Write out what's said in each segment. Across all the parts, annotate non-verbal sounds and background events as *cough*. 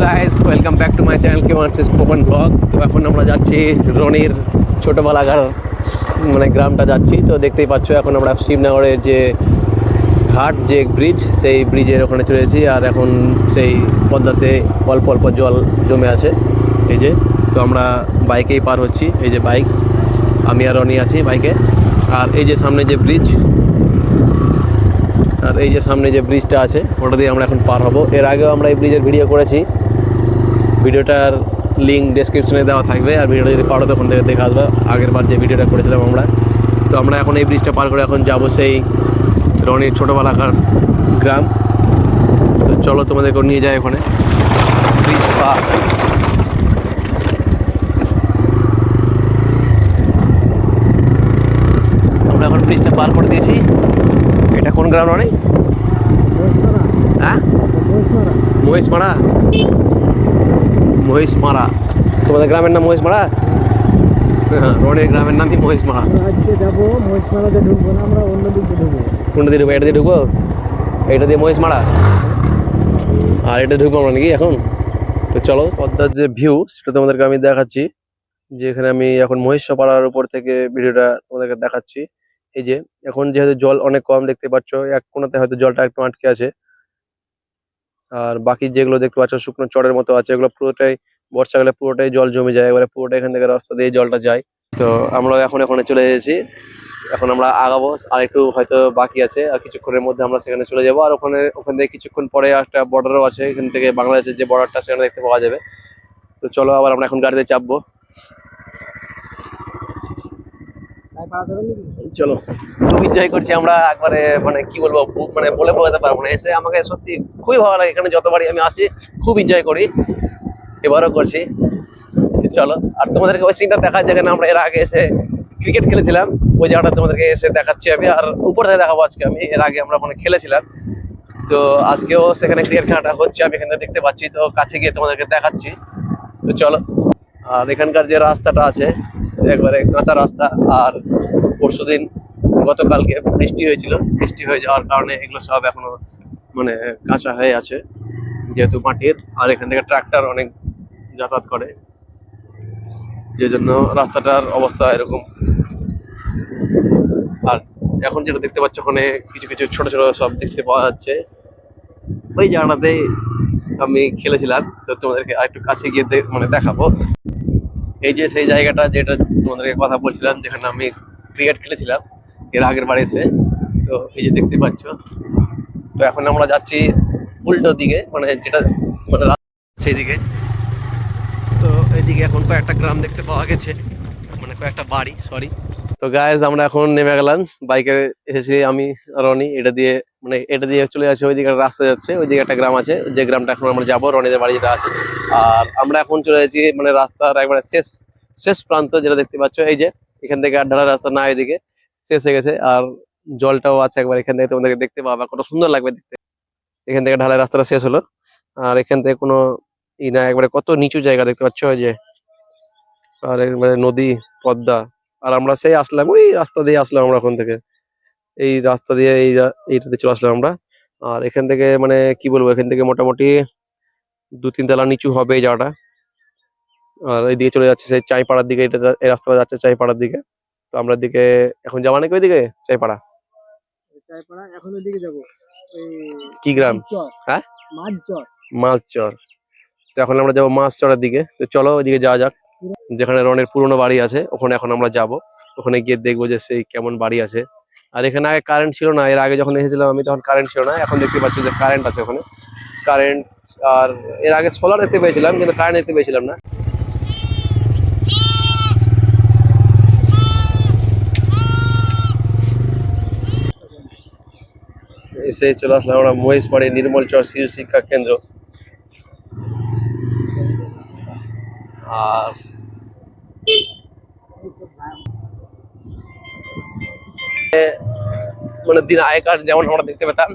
Guys welcome back to my channel কে মার্সেস কোপন blog তো এখন আমরা যাচ্ছি রনির ছোটোবেলাকার মানে গ্রামটা যাচ্ছি। তো দেখতেই পাচ্ছ, এখন আমরা শিবনগরের যে ঘাট, যে ব্রিজ সেই ব্রিজের ওখানে চলেছি আর এখন সেই পদ্মাতে অল্প অল্প জল জমে আছে। এই যে, তো আমরা বাইকেই পার হচ্ছি। এই যে বাইক, আমি আর রনি আছি বাইকে। আর এই যে সামনে যে ব্রিজ আর এই যে সামনে যে ব্রিজটা আছে, ওটা দিয়ে আমরা এখন পার হব। এর আগেও আমরা এই ব্রিজের ভিডিও করেছি। ভিডিওটার লিঙ্ক ডেসক্রিপশনে দেওয়া থাকবে আর ভিডিওটা যদি পারো তখন থেকে দেখে আসবে। আগের বার যে ভিডিওটা করেছিলাম আমরা। তো আমরা এখন এই ব্রিজটা পার করে এখন যাব সেই রনির ছোটোবেলাকার গ্রাম। তো চলো তোমাদেরকে নিয়ে যাই ওখানে। ব্রিজ পার। আমরা এখন ব্রিজটা পার করে দিয়েছি। এটা কোন গ্রাম রনি? হ্যাঁ? মহিষমারা মহিষমারা তোমাদের গ্রামের নাম মহিষমারা হ্যাঁ *laughs* রনির গ্রামের নামই মহিষমারা আজকে যাব মহিষমালাতে ঢুকবো না আমরা অন্য দিকে ঢুকবো। কোনটা দিয়ে ঢুকবো এটা দিয়ে ঢুকবো? এটা দিয়ে আর এটা ঢুকবো আমরা নাকি এখন? তো চলো পদ্মার যে ভিউ সেটা তোমাদেরকে আমি দেখাচ্ছি। যে এখানে আমি এখন মহিষপাড়ার উপর থেকে ভিডিওটা তোমাদেরকে দেখাচ্ছি। এই যে এখন যেহেতু জল অনেক কম দেখতে পাচ্ছ এক কোনাতে হয়তো জলটা একটু আটকে আছে। আর বাকি যেগুলো দেখতে পাচ্ছ শুকনো চড়ের মতো আছে, এগুলো পুরোটাই বর্ষাকালে পুরোটাই জল জমে যায়। এবারে পুরোটাই এখান থেকে রাস্তা দিয়ে জলটা যায়। তো আমরা এখন এখানে চলে এসেছি। এখন আমরা আগাবো, আর একটু হয়তো বাকি আছে, আর কিছুক্ষণের মধ্যে আমরা সেখানে চলে যাব। আর ওখানে, ওখান থেকে কিছুক্ষণ পরে একটা বর্ডারও আছে, এখান থেকে বাংলাদেশের যে বর্ডারটা সেখানে দেখতে পাওয়া যাবে। তো চলো আবার আমরা এখন গাড়িতে চাপবো তাই পাড়া দেবেন নাকি চলো। খুব এনজয় করছি আমরা একবারে মানে কি বলব মানে বলে বোঝাতে পারব না। এসে আমাকে সত্যি খুবই ভালো লাগে। এখানে যতবারই আমি আসি, খুব এনজয় করি। এবারও করছি। চলো। আর তোমাদেরকে ওই সিনটা দেখা যেখানে আমরা এর আগে এসে ক্রিকেট খেলেছিলাম। ওই জায়গাটা তোমাদেরকে এসে দেখাচ্ছি আমি। আর উপর থেকে দেখাবো আজকে আমি। এর আগে আমরা ওখানে খেলেছিলাম। তো আজকেও সেখানে ক্রিকেট খেলাটা হচ্ছে। আমি এখানে দেখতে পাচ্ছি। তো কাছে গিয়ে তোমাদেরকে দেখাচ্ছি। তো চলো। আর এখানকার যে রাস্তাটা আছে একবারে কাঁচা রাস্তা আর পরশুদিন গতকালকে বৃষ্টি হয়েছিল। বৃষ্টি হয়ে যাওয়ার কারণে এগুলো সব এখনও মানে কাঁচা হয়ে আছে, যেহেতু মাটির। আর এখান থেকে ট্রাক্টর অনেক যাতায়াত করে। যে জন্য রাস্তাটার অবস্থা এরকম। আর এখন যেটা দেখতে পাচ্ছ, ওখানে কিছু কিছু ছোট ছোট সব দেখতে পাওয়া যাচ্ছে। ওই জায়গাটাতে আমি খেলেছিলাম, তো তোমাদেরকে আরেকটু কাছে গিয়ে মানে দেখাবো। এই যে সেই জায়গাটা, যেটা তোমাদেরকে কথা বলছিলাম, যেখানে আমি ক্রিকেট খেলেছিলাম, এর আগের বার এসে। তো এই যে দেখতে পাচ্ছ, তো এখন আমরা যাচ্ছি উল্টো দিকে মানে যেটা মানে সেই দিকে তো এইদিকে এখন কয়েকটা গ্রাম দেখতে পাওয়া গেছে মানে কয়েকটা বাড়ি সরি তো গায়েস আমরা এখন নেমে গেলাম, বাইকে এসেছি আমি, রনি, এটা দিয়ে মানে এটা দিয়ে চলে যাচ্ছে, ওইদিকে একটা রাস্তা যাচ্ছে, ওইদিকে একটা গ্রাম আছে, যে গ্রামটা এখন আমরা যাব, রনিদের বাড়ি যেটা আছে। আর আমরা এখন চলে যাচ্ছি মানে রাস্তার একবারে শেষ শেষ প্রান্ত যেটা দেখতে পাচ্ছ, এই যে এখান থেকে আর ঢালা রাস্তা না এদিকে, শেষ হয়ে গেছে। আর জলটাও আছে একবার এখান থেকে, তোমাদেরকে দেখতে পাবা, কত সুন্দর লাগবে দেখতে। এখান থেকে ঢালাই রাস্তাটা শেষ হলো। আর এখান থেকে কোনো ই না, একবারে কত নিচু জায়গা দেখতে পাচ্ছ যে, আর একবারে নদী, পদ্মা। আর আমরা সেই আসলাম, ওই রাস্তা দিয়ে আসলাম আমরা ওখান থেকে। এই রাস্তা দিয়ে এই এইটাতে চলে আসলাম আমরা। আর এখান থেকে মানে কি বলব, এখান থেকে মোটামুটি দু তিন তলা নিচু হবে এই জায়গাটা। আর এইদিকে চলে যাচ্ছে সেই চাইপাড়ার দিকে এটা এই রাস্তাটা যাচ্ছে চাইপাড়ার দিকে। তো আমরা দিকে এখন যাওয়া নাকি ওইদিকে? চাইপাড়া? চাইপাড়া এখন ওইদিকে যাব। কি গ্রাম? হ্যাঁ? মাছ চর মাছ চর তো এখন আমরা যাব মাছ চরের দিকে। তো চলো ওইদিকে যাওয়া যাক। যেখানে রনের পুরনো বাড়ি আছে ওখানে এখন আমরা যাব। ওখানে গিয়ে দেখব যে সেই কেমন বাড়ি আছে। আর এখানে আগে কারেন্ট ছিল না এর আগে যখন এসেছিলাম আমি তখন কারেন্ট ছিল না এখন দেখতে পাচ্ছি যে কারেন্ট আছে ওখানে। কারেন্ট আর এর আগে সোলার দেখতে পেয়েছিলাম কিন্তু কারেন্ট দেখতে পেয়েছিলাম না। এসে চলে আসলাম আমরা মহেশপাড়ি নির্মল চর শিশু শিক্ষা কেন্দ্র। আর মানে দিন আগেকার যেমন আমরা দেখতে পেতাম,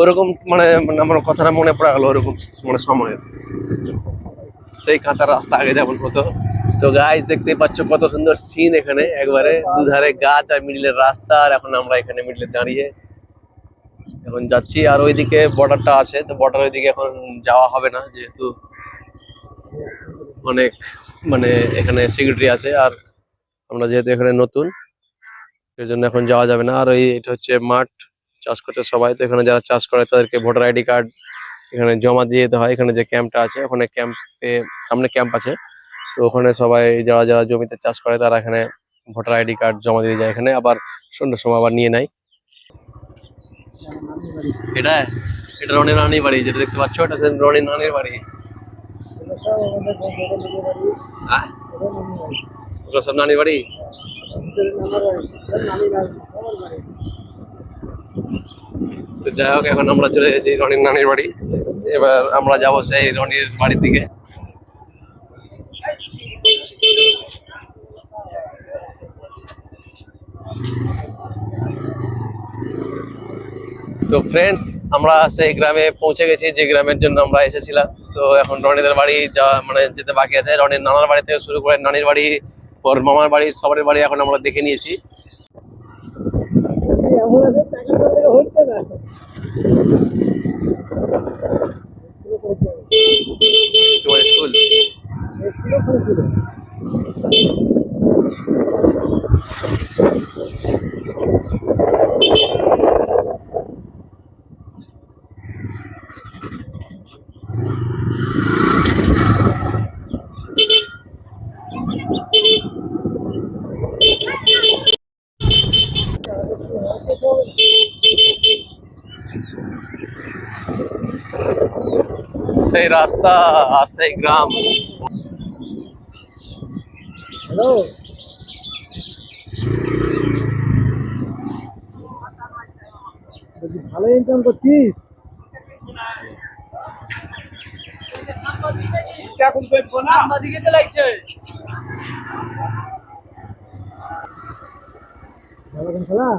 ওরকম মানে মানে আমার কথাটা মনে পড়া গেল, ওরকম মানে সময়ে। সেই কাঁচা রাস্তা আগে যেমন হতো। তো গাছ দেখতে পাচ্ছ কত সুন্দর সিন এখানে। একবারে দুধারে গাছ আর মিডিলের রাস্তা, আর এখন আমরা এখানে মিডিলে দাঁড়িয়ে এখন যাচ্ছি আর ওইদিকে বর্ডারটা আছে, তো বর্ডার ওইদিকে এখন যাওয়া হবে না যেহেতু অনেক মানে এখানে সিকিউরিটি আছে আর আমরা যেহেতু এখানে নতুন সেই জন্য এখন যাওয়া যাবে না। আর ওই এটা হচ্ছে মাঠ, চাষ করতে সবাই, তো এখানে যারা চাষ করে তাদেরকে ভোটার আইডি কার্ড এখানে জমা দিয়ে যেতে হয়। এখানে যে ক্যাম্পটা আছে, ওখানে ক্যাম্পে সামনে ক্যাম্প আছে, তো ওখানে সবাই যারা যারা জমিতে চাষ করে তারা এখানে ভোটার আইডি কার্ড জমা দিয়ে যায়। এখানে আবার সন্ধ্যের সময় আবার নিয়ে নেয়। এটা? এটা রনির নানির বাড়ি, যেটা দেখতে পাচ্ছ, এটা হচ্ছে রনির নানির বাড়ি। হ্যাঁ? ওগুলো সব নানির বাড়ি? তো যাই হোক, এখন আমরা চলে এসেছি রনির নানির বাড়ি। এবার আমরা যাব সেই রনির বাড়ির দিকে। তো ফ্রেন্ডস আমরা সেই গ্রামে পৌঁছে গেছি যে গ্রামের জন্য আমরা এসেছিলাম। তো এখন রনিদের বাড়ি যাওয়া মানে যেতে বাকি আছে। রনির নানার বাড়ি থেকে শুরু করে নানির বাড়ি পর মামার বাড়ি সবার বাড়ি এখন আমরা দেখে নিয়েছি। স্কুল স্কুলে খুলেছিল সেই রাস্তা আর সেই গ্রাম। হ্যালো ভালো ইনকাম করছিস? খেলা?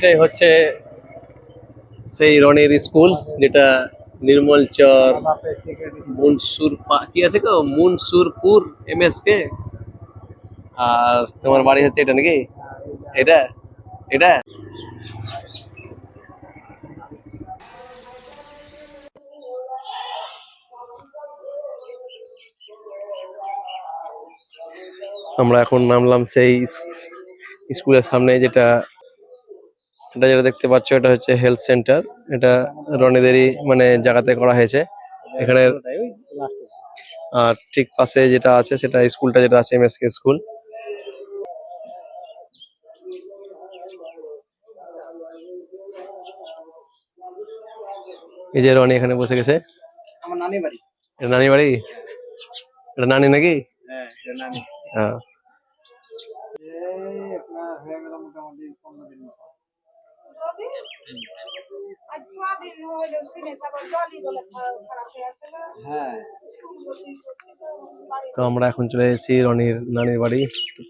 এটাই হচ্ছে সেই রনির স্কুল, যেটা নির্মল চর, মুনসুর কি আছে গো? মুনসুরপুর এম এস কে আর তোমার বাড়ি হচ্ছে এটা নাকি? এটা? এটা? আমরা এখন নামলাম সেই স্কুলের সামনে, যেটা এটা যেটা দেখতে পাচ্ছ এটা হচ্ছে হেলথ সেন্টার এটা রনিদেরই মানে জায়গাতে করা হয়েছে। এখানে আর ঠিক পাশে যেটা আছে সেটা স্কুলটা যেটা আছে এম এস কে স্কুল। এই যে রনি এখানে বসে গেছে। আমার নানি বাড়ি। এটা নানি বাড়ি? এটা নানি নাকি? হ্যাঁ এটা নানি। হ্যাঁ। এই আপনার হয়ে গেল মোটামুটি পনেরো দিন তো আমরা এখন চলে এসেছি রনির নানির বাড়ি।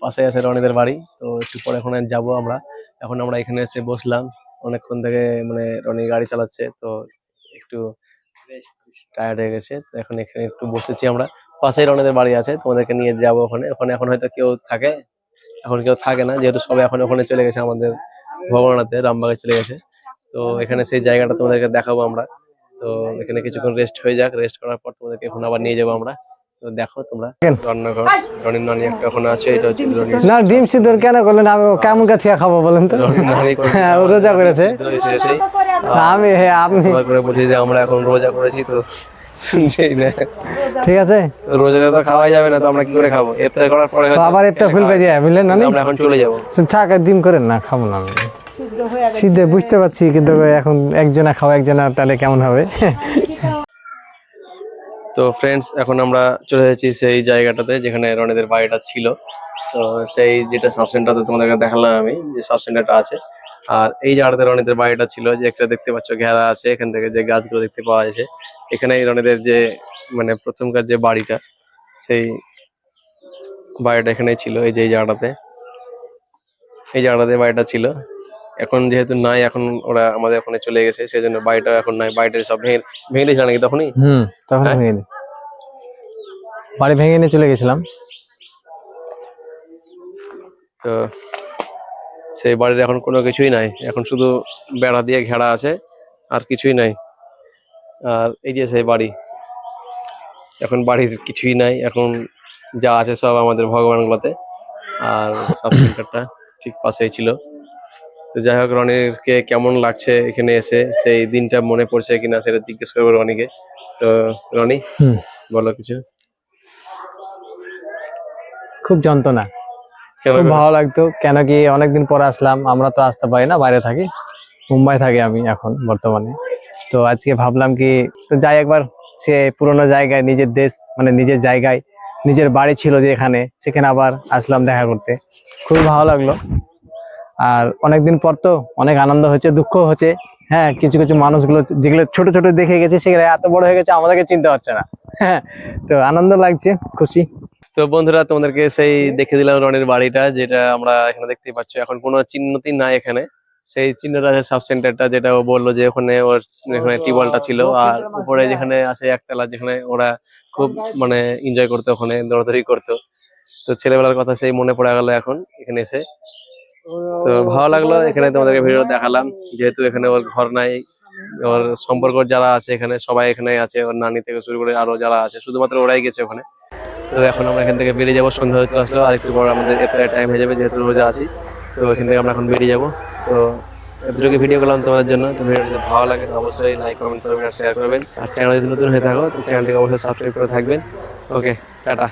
পাশে আছে রনিদের বাড়ি। তো একটু পরে ওখানে যাব আমরা। এখন আমরা এখানে এসে বসলাম। অনেকক্ষণ থেকে মানে রনি গাড়ি চালাচ্ছে, তো একটু টায়ার্ড হয়ে গেছে। তো এখন এখানে একটু বসেছি আমরা। পাশেই রনিদের বাড়ি আছে, তোমাদেরকে নিয়ে যাব ওখানে। ওখানে এখন হয়তো কেউ থাকে। এখন কেউ থাকে না, যেহেতু সবাই এখন ওখানে চলে গেছে আমাদের ভবনাতে রামবাগে চলে গেছে। তো এখানে সেই জায়গাটা তোমাদেরকে দেখাবো আমরা। তো এখানে কিছুক্ষণ রেস্ট হয়ে যাক। রেস্ট করার পর তোমাদেরকে এখন আবার নিয়ে যাব আমরা। তো দেখো তোমরা রান্নাঘর রনির নানি একটা ওখানে আছে এটা হচ্ছে না ডিম সিদ্ধ কেন করলেন? আমি কেমন কাছে খাব বলেন তো? হ্যাঁ, ও রোজা করেছে। আমি হ্যাঁ আপনি। করে বলছি যে আমরা এখন রোজা করেছি তো শুনছেই না। ঠিক আছে? রোজাতে তো খাওয়াই যাবে না তো আমরা কি করে খাব? ইফতার করার পরে আবার একটা ফুল পেয়ে যায় বুঝলেন না আমরা এখন চলে যাব। থাক ডিম করেন না খাব না সিদ্ধে বুঝতে পারছি কিন্তু এখন একজনা খাওয়া একজনা তাহলে কেমন হবে? তো ফ্রেন্ডস এখন আমরা চলে যাচ্ছি সেই জায়গাটাতে যেখানে রনিদের বাড়িটা ছিল। তো সেই যেটা সাব সেন্টারতে তোমাদেরকে দেখালাম আমি যে সাব সেন্টারটা আছে। আর এই জায়গাটাতে রনিদের বাড়িটা ছিল যে একটা দেখতে পাচ্ছ ঘেরা আছে এখান থেকে যে গাছগুলো দেখতে পাওয়া যাচ্ছে। এখানে রনিদের যে মানে প্রথমকার যে বাড়িটা সেই বাড়িটা এখানেই ছিল এই যে এই জায়গাটাতে এই জায়গাটাতে বাড়িটা ছিল। এখন যেহেতু নাই এখন ওরা আমাদের ওখানে চলে গেছে সেই জন্য বাড়িটা এখন নাই বাড়িটা সব ভেঙে ভেঙে দিয়েছিল নাকি তখনই? হুম তখন হ্যাঁ? গেল বাড়ি ভেঙে নিয়ে চলে গেছিলাম। তো সেই বাড়ির এখন কোনো কিছুই নাই। এখন শুধু বেড়া দিয়ে ঘেরা আছে আর কিছুই নাই। আর এই যে সেই বাড়ি এখন বাড়ির কিছুই নাই। এখন যা আছে সব আমাদের ভগবানগুলোতে। আর সাব সেন্টারটা ঠিক পাশেই ছিল। তো যাই হোক রনিরকে কেমন লাগছে এখানে এসে? সেই দিনটা মনে পড়ছে কিনা সেটা জিজ্ঞেস করব রনিকে। তো রনি বলো কিছু। খুব যন্ত্রণা। খুব ভালো লাগতো। কেন কি অনেকদিন পরে আসলাম আমরা তো আসতে পারি না বাইরে থাকি। মুম্বাই থাকি আমি এখন বর্তমানে। তো আজকে ভাবলাম কি তো যাই একবার সে পুরোনো জায়গায় নিজের দেশ মানে নিজের জায়গায় নিজের বাড়ি ছিল যে এখানে সেখানে আবার আসলাম দেখা করতে। খুবই ভালো লাগল। আর অনেকদিন পর তো অনেক আনন্দ হচ্ছে দুঃখ হচ্ছে। হ্যাঁ কিছু কিছু মানুষগুলো যেগুলো ছোট ছোট দেখে গেছে সেগুলো এত বড় হয়ে গেছে আমাদেরকে চিনতে পারছে না। হ্যাঁ তো আনন্দ লাগছে খুশি। তো বন্ধুরা তোমাদেরকে সেই দেখে দিলাম রনির বাড়িটা যেটা আমরা এখানে দেখতেই পাচ্ছ। এখন কোনো চিহ্নতি নাই এখানে। সেই চিহ্নটা আছে সাব সেন্টারটা যেটা ও বলল যে ওখানে ওর এখানে টিউবওয়েলটা ছিল। আর উপরে যেখানে আছে একতলা যেখানে ওরা খুব মানে এনজয় করতো ওখানে দৌড়াদৌড়ি করতো। তো ছেলেবেলার কথা সেই মনে পড়ে গেল এখন এখানে এসে। তো ভালো লাগল এখানে তোমাদেরকে ভিডিও দেখালাম। যেহেতু এখানে ওর ঘর নাই ওর সম্পর্ক যারা আছে এখানে সবাই এখানে আছে। ওর নানি থেকে শুরু করে আরও যারা আছে শুধুমাত্র ওরাই গেছে ওখানে। তো এখন আমরা এখান থেকে বেরিয়ে যাব। সন্ধ্যা হতে আসলো, আর একটু পর আমাদের এপ্লাই টাইম হয়ে যাবে যেহেতু রোজা আছি। তো এখান থেকে আমরা এখন বেরিয়ে যাব। তো এতটুকু ভিডিও করলাম তোমাদের জন্য। তো ভিডিও যদি ভালো লাগে, তো অবশ্যই লাইক কমেন্ট করবেন আর শেয়ার করবেন। আর চ্যানেল যদি নতুন হয়ে থাকো, তো চ্যানেলটিকে অবশ্যই সাবস্ক্রাইব করে থাকবেন। Okay tata.